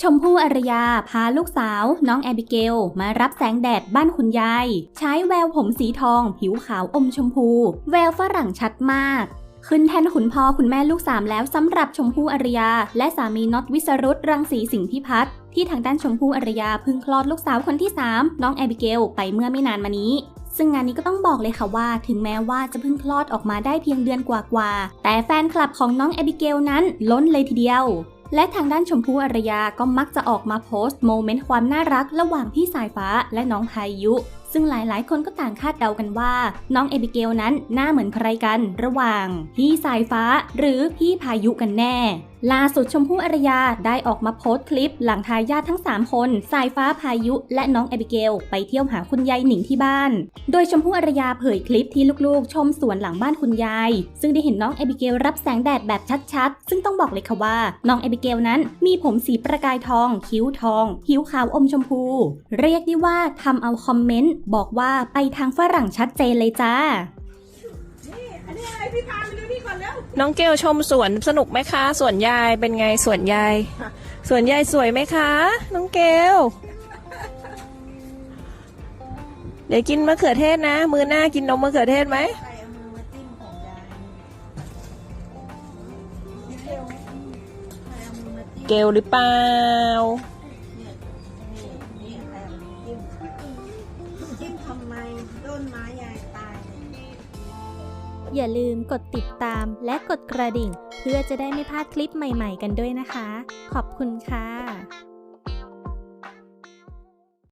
ชมพู่อารยาพาลูกสาว น้องแอบิเกล มารับแสงแดดบ้านคุณยาย ใช้แววผมสีทอง ผิวขาวอมชมพู แววฝรั่งชัดมากขึ้นแทนคุณพ่อคุณแม่ลูกสามแล้วสำหรับชมพู่อารยา และสามีน็อตวิสรุตรังสีสิงห์พิพัฒน์ที่ทางด้านชมพู่อารยาเพิ่งคลอดลูกสาวคนที่ 3 น้องแอบิเกล ไปเมื่อไม่นานมานี้ ซึ่งงานนี้ก็ต้องบอกเลยค่ะว่า ถึงแม้ว่าจะเพิ่งคลอดออกมาได้เพียงเดือนกว่าๆแต่แฟนคลับของน้องแอบิเกลนั้นล้นเลยทีเดียว และทางด้านชมพู่อารยาก็มักจะออกมาโพสต์โมเมนต์ความน่ารักระหว่างพี่สายฟ้าและน้องพายุ ซึ่งหลายๆ คนก็ต่างคาดเดากันว่า น้องเอบิเกลนั้นหน้าเหมือนใครกันระหว่าง พี่สายฟ้าหรือพี่พายุกันแน่ล่าสุดชมพู่อารยาได้ออกมาโพสต์คลิป หลังทายาททั้ง 3 คน สายฟ้าพายุ และน้องเอบิเกล ไปเที่ยวหาคุณยายหนิงที่บ้าน โดยชมพู่อารยาเผยคลิปที่ลูกๆ ชมสวนหลังบ้านคุณยาย ซึ่งได้เห็นน้องเอบิเกลรับแสงแดดแบบชัดๆ ซึ่งต้องบอกเลยค่ะว่า น้องเอบิเกลนั้นมีผมสีประกายทอง คิ้วทอง ผิวขาวอมชมพู เรียกได้ว่าทำเอาคอมเมนต์บอกว่าไปทางฝรั่งชัดเจนเลยจ้า อันนี้อะไรพี่พาไปดูนี่ก่อนแล้วน้องเกลชมสวนสนุกไหมคะ สวนยายเป็นไงสวนยายสวนยายสวยไหมคะ น้องเกลเดี๋ยวกินมะเขือเทศนะ มือหน้ากินนมมะเขือเทศไหมใครเอามือมาจิ้มของยายนี่เร็วใครเอามือมาจิ้ม เกลหรือเปล่า จิ้มทำไมต้นไม้ยายตายเนี่ยอย่าลืมกดติดตามและกดกระดิ่ง เพื่อจะได้ไม่พลาดคลิปใหม่ ๆ กันด้วยนะคะ ขอบคุณค่ะ